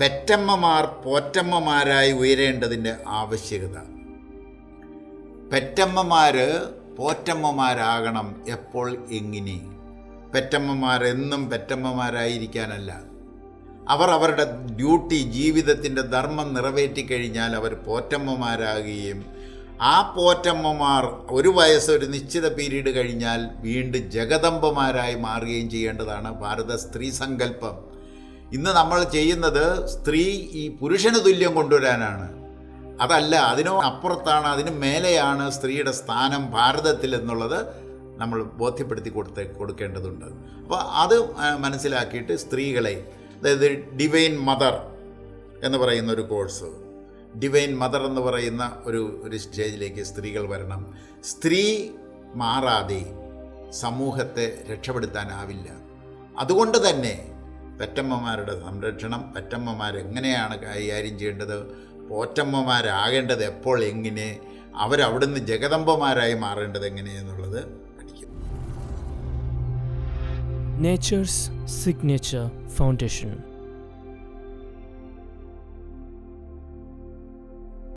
പെറ്റമ്മമാർ പോറ്റമ്മമാരായി ഉയരേണ്ടതിന്റെ ആവശ്യകത. പെറ്റമ്മമാർ പോറ്റമ്മമാരാകണം എപ്പോൾ എങ്ങനെ? പെറ്റമ്മമാരെന്നും പെറ്റമ്മമാരായിരിക്കാനല്ല. അവർ അവരുടെ ഡ്യൂട്ടി ജീവിതത്തിന്റെ ധർമ്മം നിറവേറ്റിക്കഴിഞ്ഞാൽ അവർ പോറ്റമ്മമാരാകുകയും ആ പോറ്റമ്മമാർ ഒരു വയസ്സ് ഒരു നിശ്ചിത പീരീഡ് കഴിഞ്ഞാൽ വീണ്ടും ജഗദമ്പമാരായി മാറുകയും ചെയ്യേണ്ടതാണ് ഭാരത സ്ത്രീ സങ്കല്പം. ഇന്ന് നമ്മൾ ചെയ്യുന്നത് സ്ത്രീ ഈ പുരുഷന് തുല്യം കൊണ്ടുവരാനാണ്. അതല്ല അതിനോ അപ്പുറത്താണ് അതിന് മേലെയാണ് സ്ത്രീയുടെ സ്ഥാനം ഭാരതത്തിൽ എന്നുള്ളത് നമ്മൾ ബോധ്യപ്പെടുത്തി കൊടുത്ത് കൊടുക്കേണ്ടതുണ്ട്. അപ്പോൾ അത് മനസ്സിലാക്കിയിട്ട് സ്ത്രീകളെ അതായത് ഡിവൈൻ മദർ എന്ന് പറയുന്ന ഒരു കോഴ്സ് ഡിവൈൻ മദർ എന്ന് പറയുന്ന ഒരു ഒരു സ്റ്റേജിലേക്ക് സ്ത്രീകൾ വരണം. സ്ത്രീ മാറാതെ സമൂഹത്തെ രക്ഷപ്പെടുത്താനാവില്ല. അതുകൊണ്ട് തന്നെ പെറ്റമ്മമാരുടെ സംരക്ഷണം പെറ്റമ്മമാരെങ്ങനെയാണ് കൈകാര്യം ചെയ്യേണ്ടത് പോറ്റമ്മമാരാകേണ്ടത് എപ്പോൾ എങ്ങനെ അവരവിടുന്ന് ജഗദമ്പമാരായി മാറേണ്ടത് എങ്ങനെയെന്നുള്ളത് പഠിക്കും. Nature's signature Foundation.